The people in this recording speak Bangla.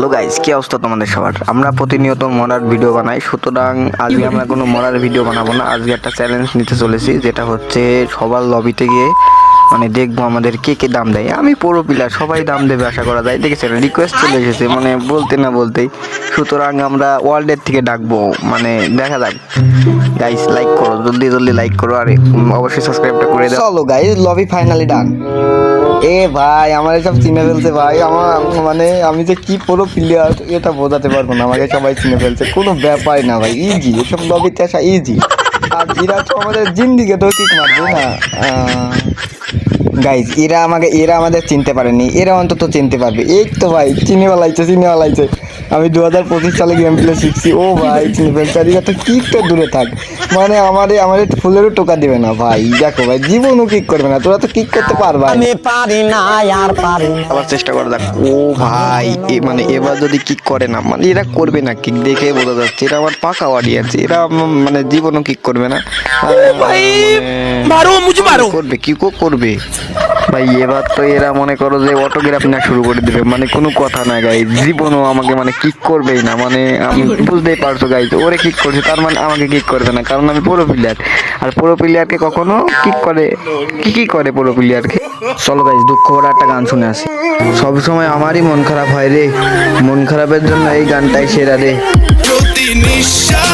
হ্যালো গাইস, কি অবস্থা তোমাদের সবার? আমরা প্রতিনিয়ত মরার ভিডিও বানাই, সুতরাং আজকে আমরা কোনো মরার ভিডিও বানাবো না। আজকে একটা চ্যালেঞ্জ নিতে চলেছি, যেটা হচ্ছে সবার লবিতে গিয়ে মানে দেখব আমাদের কে কে দাম দেয়। আমি পুরো পিলার সবাই দাম দেবে আশা করা যায়। দেখেছেন রিকোয়েস্ট চলে এসেছে মানে বলতে না বলতেই। সুতরাং আমরা ওয়ার্ল্ডের থেকে ডাকবো মানে দেখা যাক। গাইস লাইক করো, জলদি জলদি লাইক করো, আর অবশ্যই সাবস্ক্রাইবটা করে দাও। চলো গাইস লবি ফাইনালি ডান এ ভাই, আমার এসব চিনে ফেলছে ভাই। আমার মানে আমি যে কি পুরো প্লেয়ার এটা বোঝাতে পারব না। আমাকে সবাই চিনে ফেলছে। কোনো ব্যাপারই না ভাই ইজি এসব লবিতে আসা ইজি আর এরা তো আমাদের জিন্দিকে তো ঠিক মারবে না। গাইজ এরা আমাকে, এরা আমাদের চিনতে পারেনি। এরা অন্তত চিনতে পারবে। এই তো ভাই, চিনে বেলাইছে চিনে আমি দু হাজার পঁচিশ সালে গেম প্লে শিখছি। ও ভাই আর তো কিক তো দূরে থাক। মানে আমারে আমাদের ফুলেরও টোকা দিবে না ভাই। দেখো ভাই জীবনও কিক করবে না তোরা তো কিক করতে পারবা আমি পারি না আর পারি না। আবার চেষ্টা করে দেখ। ও ভাই এ মানে এবার যদি কিক করে না মানে এরা করবে না কিক দেখে বোঝা যাচ্ছে। এরা আমার পাকা অডিয়েন্স এরা মানে জীবনও কিক করবে না। ভাই মারো মুঝে মারো। করবে কি কো করবে? ভাই এবার তো এরা মনে করো যে অটোগ্রাফ না শুরু করে দিবে। মানে কোনো কথা না গাই জীবনও আমাকে মানে কিক করবেই না মানে আমি বুঝতেই পারছ গাই ওরে কিক করছে তার মানে আমাকে কিক করবে না কারণ আমি পুরো প্লেয়ার আর পুরো প্লেয়ারকে কখনো কিক করে কি কি করে পুরো প্লেয়ারকে চলো গাইজ দুঃখ ভরা একটা গান শুনে আসি। সব সময় আমারই মন খারাপ হয় রে মন খারাপের জন্য এই গানটাই সেরা রে। প্রতি নিঃশ্বাসে